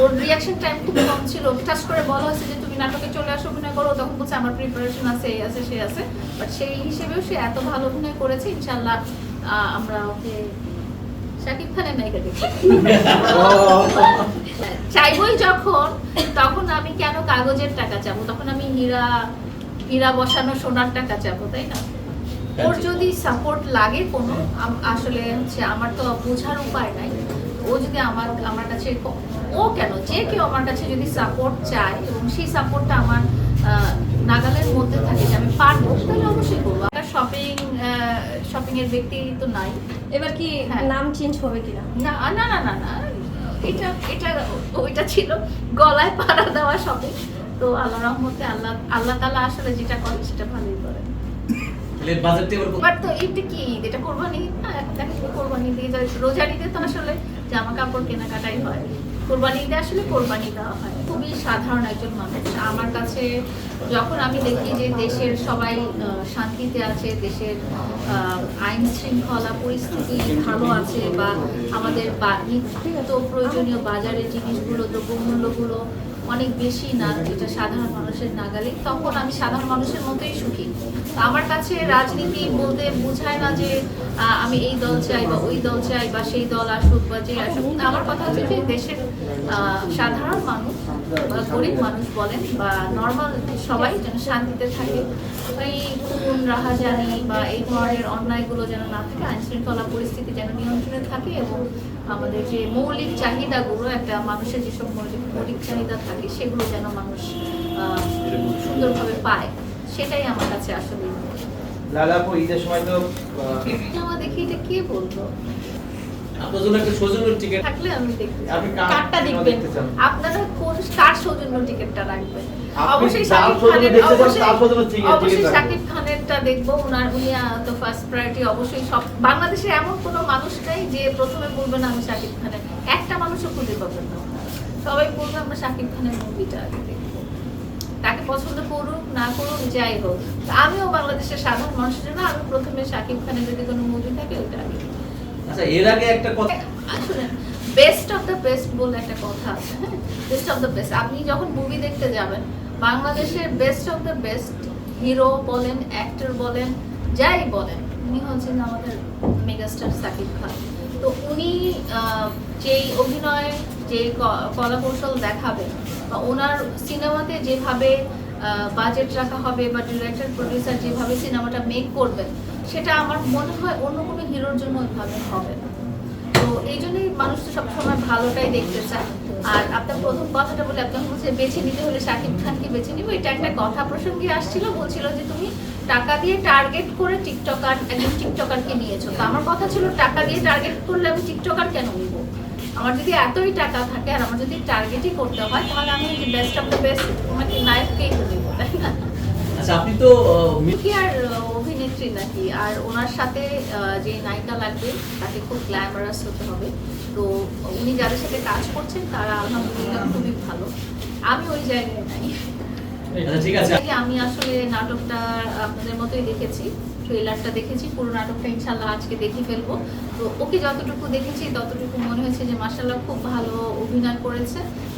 ওর reaction time খুব কম ছিল। Touch করে বলা হয়েছে যে তুমি নাটকে চলে আসো অভিনয় করো। তখন বলছে আমার প্রিপারেশন আছে এই আছে সে আছে। বাট সেই হিসেবেও সে এত ভালো অভিনয় করেছে ইনশাল্লাহ আমরা ওকে শাকিব খানের নায়িকা দেখি চাইবই যখন তখন আমি কেন কাগজের টাকা চাবো? তখন আমি হীরা হীরা বসানো সোনার টাকা চাবো তাই না? ওর যদি সাপোর্ট লাগে কোনো আসলে হচ্ছে আমার তো বোঝার উপায় নাই। ও যদি আমার আমার কাছে ও কেন? যে কেউ আমার কাছে যদি সাপোর্ট চায় এবং সেই সাপোর্টটা আমার নাগালের মধ্যে থাকে যে আমি পারব তাহলে অবশ্যই করব। আমার শপিং শপিং এর ব্যক্তি তো নাই। এবার কি হ্যাঁ। নাম চেঞ্জ হবে কিনা? না না না না না এটা এটা ওইটা ছিল গলায় পাড়া দেওয়া শপিং তো আল্লাহ রহমতে আল্লাহ আল্লাহ তালা আসলে যেটা করে সেটা ভালোই করে বাজেটটা এবার? এবার তো এইটা কি? এটা কোরবানি এখন দেখা যাবে কোরবানি দিয়ে যায় রোজার ঈদে তো আসলে জামা কাপড় কেনাকাটাই হয় কোরবানি ঈদে আসলে কোরবানি দেওয়া হয় খুবই সাধারণ একজন মানুষ আমার কাছে যখন আমি দেখি যে দেশের সবাই শান্তিতে আছে, দেশের আইন শৃঙ্খলা পরিস্থিতি ভালো আছে বা আমাদের নিত্য প্রয়োজনীয় বাজারের জিনিসগুলো, দ্রব্যমূল্যগুলো অনেক বেশি না যেটা সাধারণ মানুষের নাগালে, তখন আমি সাধারণ মানুষের মতোই সুখী। আমার কাছে রাজনীতি বলতে বোঝায় না যে আমি এই দল চাই বা ওই দল চাই বা সেই দল আসুক বা যে আসুক। আমার কথা হচ্ছে যে দেশের সাধারণ মানুষ বা গরিব মানুষ বলেন বা নর্মাল সবাই যেন শান্তিতে থাকে। এই খুন, রাহাজানি বা এই ধরনের অন্যায়গুলো যেন না থাকে আইন শৃঙ্খলা পরিস্থিতি যেন নিয়ন্ত্রণে থাকে এবং আমাদের যে মৌলিক চাহিদাগুলো, একটা মানুষের যেসব মৌলিক মৌলিক চাহিদা থাকে সেগুলো যেন মানুষ আহ, সুন্দরভাবে পায়। সেটাই আমার কাছে আসলে। লালা আপু ঈদের সময় তো দেখি এটা কে বলব আপনার জন্য একটা সৌজন্যের টিকিট থাকলে আমি দেখতে আপনি কার দেখবেন? আপনারা কোন কার সৌজন্য টিকিটটা রাখবেন? অবশ্যই শাকিব খানের অবশ্যই- তার সৌজন্য টিকিট- অবশ্যই টিকিট রাখবেন। শাকিব খানেরটা দেখব। ওনার উনি তো ফার্স্ট প্রায়োরিটি অবশ্যই সব বাংলাদেশে এমন কোনো মানুষ নেই যে প্রথমে বলবেন আমি শাকিব খানের। একটা মানুষও খুঁজে পাবেন না সবাই বলবে আমরা শাকিব খানের মুভিটা আগে দেখব। তাকে পছন্দ করুক না করুক যাই হোক। আমিও বাংলাদেশের সাধারণ মানুষের জন্য আমি প্রথমে শাকিব খানের যদি কোনো মুভি থাকে ওইটা আগে দেখব। আচ্ছা এর আগে একটা কথা বেস্ট অফ দ্য বেস্ট বলে একটা কথা আছে বেস্ট অফ দ্য বেস্ট আপনি যখন মুভি দেখতে যাবেন, বাংলাদেশের best of the best hero বলেন অ্যাক্টর বলেন, যাই বলেন, উনি হচ্ছেন আমাদের মেগাস্টার সাকিব খান। তো উনি যেই অভিনয় যে ক- কলাকৌশল দেখাবেন বা ওনার সিনেমাতে যেভাবে বাজেট রাখা হবে বা ডিরেক্টর প্রডিউসার যেভাবে সিনেমাটা মেক করবেন, সেটা আমার মনে হয় অন্য কোনো হিরোর জন্য ওইভাবে হবে না। তো এই জন্যই মানুষ তো সবসময় ভালোটাই দেখতে চায়। আর আপনার প্রথম কথাটা বলে আপনার হচ্ছে বেছে নিতে হলে শাকিব খানকে বেছে নিব। এটা একটা কথা প্রসঙ্গে আসছিল, বলছিল যে তুমি টাকা দিয়ে টার্গেট করে টিকটকার একজন টিকটকারকে নিয়েছো। তো আমার কথা ছিল, টাকা দিয়ে টার্গেট করলে আমি টিকটকার কেন নিব? আমার যদি এতই টাকা থাকে আর আমার যদি টার্গেটই করতে হয় তাহলে আমি বেস্ট অফ দ্য বেস্ট তোমাকে নায়ককেই তো নিবো তাই না? আচ্ছা আপনি তো কি আর অভিনেত্রী নাকি? আর ওনার সাথে যে নায়িকা লাগবে তাকে খুব গ্ল্যামারাস হতে হবে। তো উনি যাদের সাথে কাজ করছেন তারা আলহামদুলিল্লাহ খুবই ভালো। আমি ওই জায়গায় নাই। আচ্ছা ঠিক আছে। আমি আসলে নাটকটা আপনাদের মতোই দেখেছি ট্রেলারটা দেখেছি, পুরো নাটকটা ইনশাল্লাহ আজকে দেখে ফেলব। তো ওকে যতটুকু দেখেছি, ততটুকু মনে হয়েছে যে মার্শাল্লাহ খুব ভালো অভিনয় করেছে।